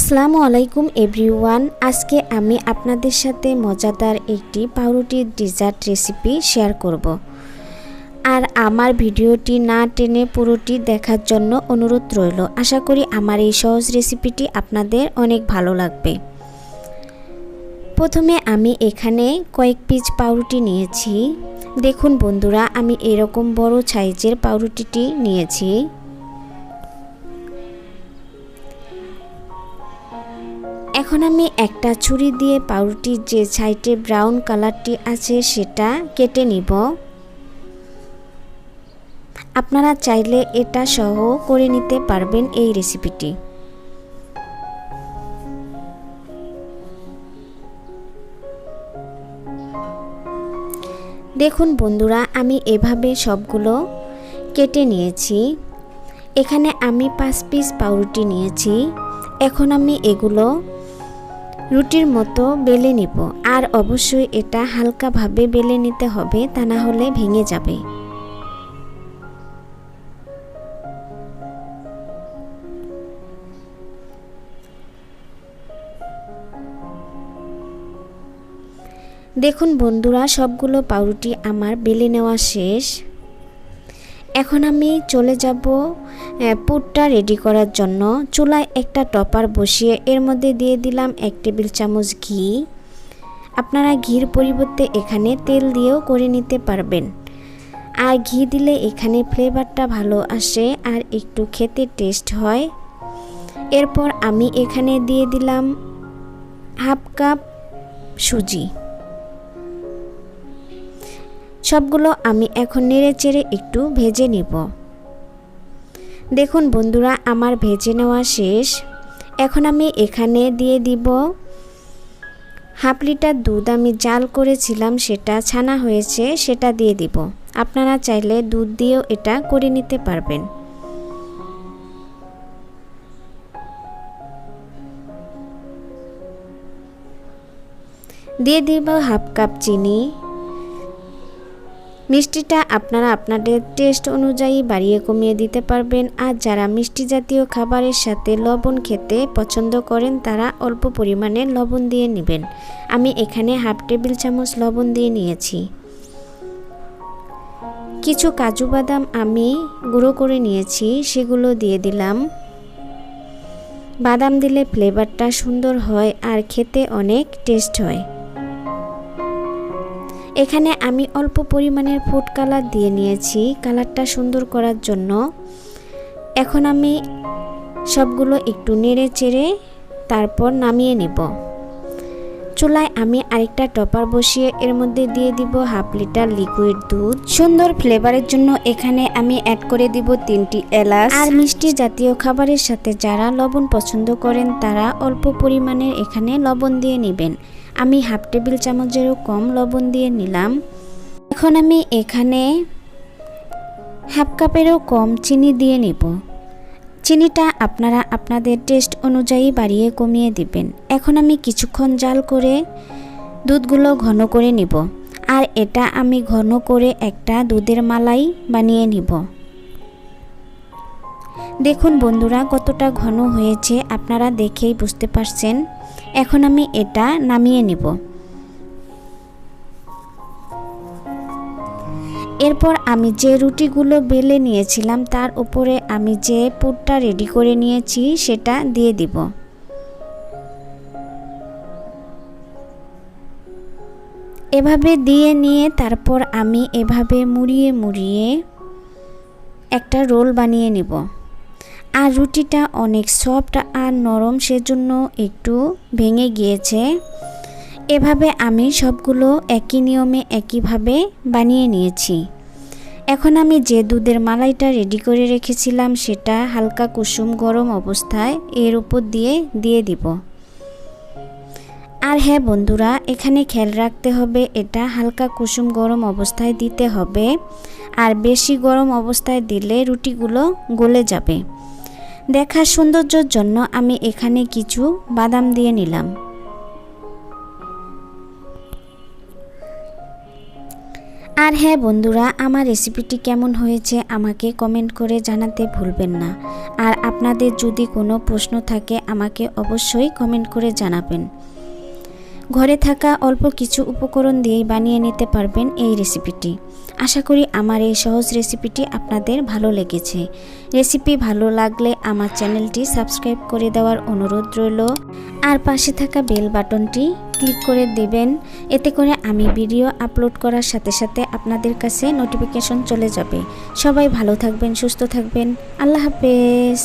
আসসালামু আলাইকুম এভরিওয়ান। আজকে আমি আপনাদের সাথে মজাদার একটি পাউরুটির ডিজার্ট রেসিপি শেয়ার করব। আর আমার ভিডিওটি না টেনে পুরোটি দেখার জন্য অনুরোধ রইল। আশা করি আমার এই সহজ রেসিপিটি আপনাদের অনেক ভালো লাগবে। প্রথমে আমি এখানে কয়েক পিস পাউরুটি নিয়েছি। দেখুন বন্ধুরা, আমি এরকম বড় সাইজের পাউরুটিটি নিয়েছি। এখন আমি একটা ছুরি দিয়ে পাউরুটির যে সাইডে ব্রাউন কালারটি আছে সেটা কেটে নিব। আপনারা চাইলে এটা সহ করে নিতে পারবেন এই রেসিপিটি। দেখুন বন্ধুরা, আমি এভাবে সবগুলো কেটে নিয়েছি। এখানে আমি পাঁচ পিস পাউরুটি নিয়েছি। এখন আমি এগুলো রুটির মতো বেলে নিব। আর অবশ্যই এটা হালকাভাবে বেলে নিতে হবে, তা না হলে ভেঙে যাবে। দেখুন বন্ধুরা, সবগুলো পাউরুটি আমার বেলে নেওয়া শেষ। এখন আমি চলে যাব পুরটা রেডি করার জন্য। চুলায় একটা টপার বসিয়ে এর মধ্যে দিয়ে দিলাম এক টেবিল চামচ ঘি। আপনারা ঘির পরিবর্তে এখানে তেল দিয়েও করে নিতে পারবেন। আর ঘি দিলে এখানে ফ্লেভারটা ভালো আসে আর একটু খেতে টেস্ট হয়। এরপর আমি এখানে দিয়ে দিলাম হাফ কাপ সুজি। সবগুলো আমি এখন নেড়ে চেড়ে একটু ভেজে নিব। দেখুন বন্ধুরা, আমার ভেজে নেওয়া শেষ। এখন আমি এখানে দিয়ে দিব হাফ লিটার দুধ। আমি জাল করেছিলাম, সেটা ছানা হয়েছে, সেটা দিয়ে দিব। আপনারা চাইলে দুধ দিয়েও এটা করে নিতে পারবেন। দিয়ে দিব হাফ কাপ চিনি। মিষ্টিটা আপনারা আপনাদের টেস্ট অনুযায়ী বাড়িয়ে কমিয়ে দিতে পারবেন। আর যারা মিষ্টি জাতীয় খাবারের সাথে লবণ খেতে পছন্দ করেন, তারা অল্প পরিমাণে লবণ দিয়ে নেবেন। আমি এখানে হাফ টেবিল চামচ লবণ দিয়ে নিয়েছি। কিছু কাজু বাদাম আমি গুঁড়ো করে নিয়েছি, সেগুলো দিয়ে দিলাম। বাদাম দিলে ফ্লেভারটা সুন্দর হয় আর খেতে অনেক টেস্ট হয়। এখানে আমি অল্প পরিমাণের ফুড কালার দিয়ে নিয়েছি কালারটা সুন্দর করার জন্য। এখন আমি সবগুলো একটু নেড়ে চেড়ে তারপর নামিয়ে নেব। চুলায় আমি আরেকটা টপার বসিয়ে এর মধ্যে দিয়ে দিব হাফ লিটার লিকুইড দুধ। সুন্দর ফ্লেভারের জন্য এখানে আমি অ্যাড করে দিব তিনটি এলাচ। আর মিষ্টি জাতীয় খাবারের সাথে যারা লবণ পছন্দ করেন তারা অল্প পরিমাণের এখানে লবণ দিয়ে নেবেন। আমি হাফ টেবিল চামচেরও কম লবণ দিয়ে নিলাম। এখন আমি এখানে হাফ কাপেরও কম চিনি দিয়ে নিব। চিনিটা আপনারা আপনাদের টেস্ট অনুযায়ী বাড়িয়ে কমিয়ে দিবেন। এখন আমি কিছুক্ষণ জাল করে দুধগুলো ঘন করে নিব। আর এটা আমি ঘন করে একটা দুধের মালাই বানিয়ে নিব। দেখুন বন্ধুরা, কতটা ঘন হয়েছে, আপনারা দেখেই বুঝতে পারছেন। এখন আমি এটা নামিয়ে নিব। এরপর আমি যে রুটিগুলো বেলে নিয়েছিলাম, তার উপরে আমি যে পুরটা রেডি করে নিয়েছি, সেটা দিয়ে দিব। এভাবে দিয়ে নিয়ে তারপর আমি এভাবে মুড়িয়ে মুড়িয়ে একটা রোল বানিয়ে নিব। আর রুটিটা অনেক সফট আর নরম সেজন্য একটু ভেঙে গিয়েছে। এভাবে আমি সবগুলো একই নিয়মে একইভাবে বানিয়ে নিয়েছি। এখন আমি যে দুধের মালাইটা রেডি করে রেখেছিলাম সেটা হালকা কুসুম গরম অবস্থায় এর উপর দিয়ে দিয়ে দিব। আর হ্যাঁ বন্ধুরা, এখানে খেয়াল রাখতে হবে, এটা হালকা কুসুম গরম অবস্থায় দিতে হবে। আর বেশি গরম অবস্থায় দিলে রুটিগুলো গলে যাবে। দেখার সৌন্দর্যর জন্য আমি এখানে কিছু বাদাম দিয়ে নিলাম। আর হ্যাঁ বন্ধুরা, আমার রেসিপিটি কেমন হয়েছে আমাকে কমেন্ট করে জানাতে ভুলবেন না। আর আপনাদের যদি কোনো প্রশ্ন থাকে, আমাকে অবশ্যই কমেন্ট করে জানাবেন। ঘরে থাকা অল্প কিছু উপকরণ দিয়েই বানিয়ে নিতে পারবেন এই রেসিপিটি। আশা করি আমার এই সহজ রেসিপিটি আপনাদের ভালো লেগেছে। রেসিপি ভালো লাগলে আমার চ্যানেলটি সাবস্ক্রাইব করে দেওয়ার অনুরোধ রইল। আর পাশে থাকা বেল বাটনটি ক্লিক করে দেবেন। এতে করে আমি ভিডিও আপলোড করার সাথে সাথে আপনাদের কাছে নোটিফিকেশন চলে যাবে। সবাই ভালো থাকবেন, সুস্থ থাকবেন। আল্লাহ হাফেজ।